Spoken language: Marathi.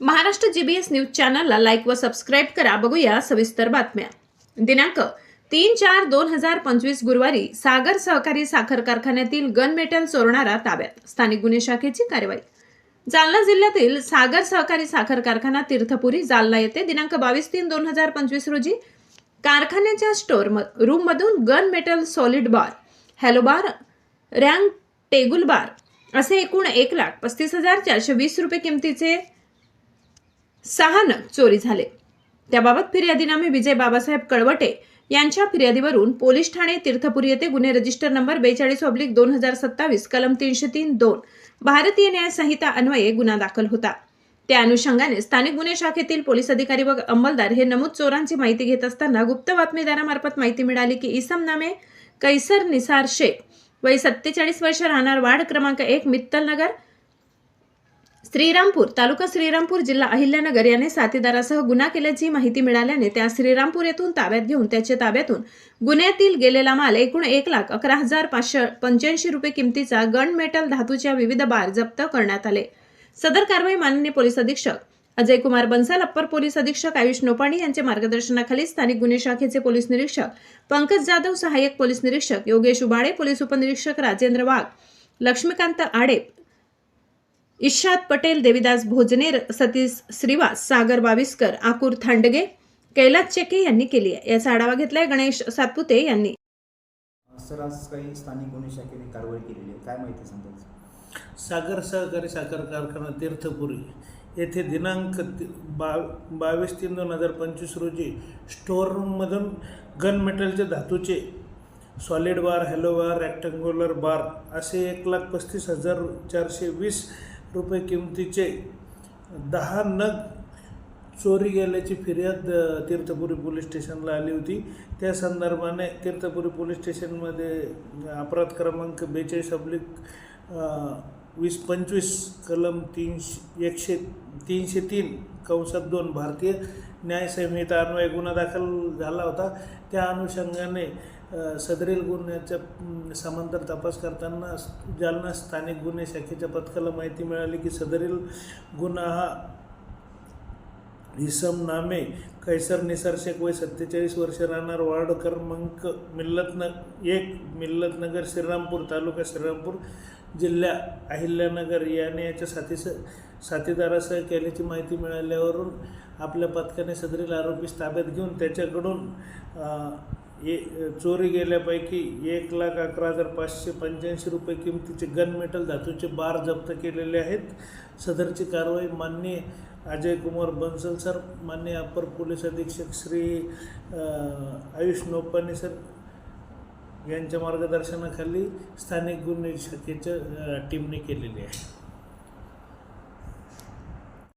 महाराष्ट्र जीबीएस न्यूज चॅनलला लाईक व सबस्क्राईब करा. बघूया सविस्तर बातम्या. दिनांक तीन चार दोन हजार पंचवीस गुरुवारी सागर सहकारी साखर कारखान्यातील गन मेटल चोरणारा ताब्यात. स्थानिक गुन्हे शाखेची कारवाई जालना जिल्ह्यातील सागर सहकारी साखर कारखाना तीर्थपुरी जालना येथे दिनांक बावीस तीन दोन हजार पंचवीस रोजी कारखान्याच्या स्टोअर रूम मधून gun metal solid bar hollow bar रँग टेगुल बार असे एकूण एक लाख पस्तीस हजार चारशे वीस रुपये किमतीचे सहा नग चोरी झाले. त्याबाबत फिर्यादीनामे विजय बाबासाहेब कळवटे यांच्या फिर्यादीवरून पोलीस ठाणे तीर्थपुरी येथे गुन्हे रजिस्टर नंबर बेचाळीस ऑब्लिक दोन हजार सत्तावीस कलम तीनशे तीन दोन भारतीय न्याय संहिता अन्वये गुन्हा दाखल होता. त्या अनुषंगाने स्थानिक गुन्हे शाखेतील पोलीस अधिकारी व अंमलदार हे नमूद चोरांची माहिती घेत असताना गुप्त बातमीदारामार्फत माहिती मिळाली की इसम नामे कैसर निसार शेख वय सत्तेचाळीस वर्ष राहणार वार्ड क्रमांक एक मित्तलनगर श्रीरामपूर तालुका श्रीरामपूर जिल्हा अहिल्यानगर याने साथीदारासह गुन्हा केल्याची माहिती मिळाल्याने त्या श्रीरामपूर येथून ताब्यात घेऊन त्याच्या ताब्यातून गुन्ह्यातील गेलेला माल एकूण एक लाख अकरा हजार पाचशे पंच्याऐंशी रुपये किमतीचा गन मेटल धातूच्या विविध बार जप्त करण्यात आले. सदर कारवाई माननीय पोलीस अधीक्षक अजय कुमार बन्सल अप्पर पोलीस अधीक्षक आयुष नोपाणी यांच्या मार्गदर्शनाखाली स्थानिक गुन्हे शाखेचे पोलीस निरीक्षक पंकज जाधव सहाय्यक पोलीस निरीक्षक योगेश उबाळे पोलीस उपनिरीक्षक राजेंद्र वाघ लक्ष्मीकांत आडे इशाद पटेल देविदास भोजने सतीश श्रीवास सागर बाविस्कर आकुर थांडगे कैलास चेके यांनी केली आहे. याचा आढावा घेतलाय गणेश सातपुते यांनी. सर आज काही स्थानिक गुन्हे शाखेने कारवाई केलेली आहे. काय माहिती सांगायचं सागर सहकारी साखर कारखाना तीर्थपुरी येथे दिनांक बा बावीस तीन दोन हजार पंचवीस रोजी स्टोअर रूममधून गन मेटलचे धातूचे सॉलिड बार हॅलो बार रॅक्टँग्युलर बार असे एक लाख पस्तीस हजार चारशे वीस रुपये किमतीचे दहा नग चोरी गेल्याची फिर्याद तीर्थपुरी पोलीस स्टेशनला आली होती. त्या संदर्भाने तीर्थपुरी पोलीस स्टेशनमध्ये अपराध क्रमांक बेचाळीस अब्लिक वीस पंचवीस कलम तीनशे एकशे तीनशे तीन कंसात दोन भारतीय न्यायसंहिता अन्वये गुन्हा दाखल झाला होता. त्या अनुषंगाने सदरील गुन्ह्याच्या समांतर तपास करताना जालना स्थानिक गुन्हे शाखेच्या पथकाला माहिती मिळाली की सदरील गुन्हा हा इसम नामे कैसर निसार शेख वय सत्तेचाळीस वर्ष राहणार वार्ड क्रमांक मिल्लत न एक मिल्लतनगर श्रीरामपूर तालुका श्रीरामपूर जिल्हा अहिल्यानगर. याने याच्या साथीस साथीदारासह केल्याची माहिती मिळाल्यावरून आपल्या पथकाने सदरील आरोपीस ताब्यात घेऊन त्याच्याकडून ए चोरी गेल्यापैकी एक लाख अकरा हजार पाचशे पंच्याऐंशी रुपये किमतीचे गन मेटल धातूचे बार जप्त केलेले आहेत. सदरची कारवाई माननीय अजय कुमार बन्सल सर मान्य अप्पर पोलीस अधीक्षक श्री आयुष नोपाने सर यांच्या मार्गदर्शनाखाली स्थानिक गुन्हे शाखेच्या टीमने केलेली आहे.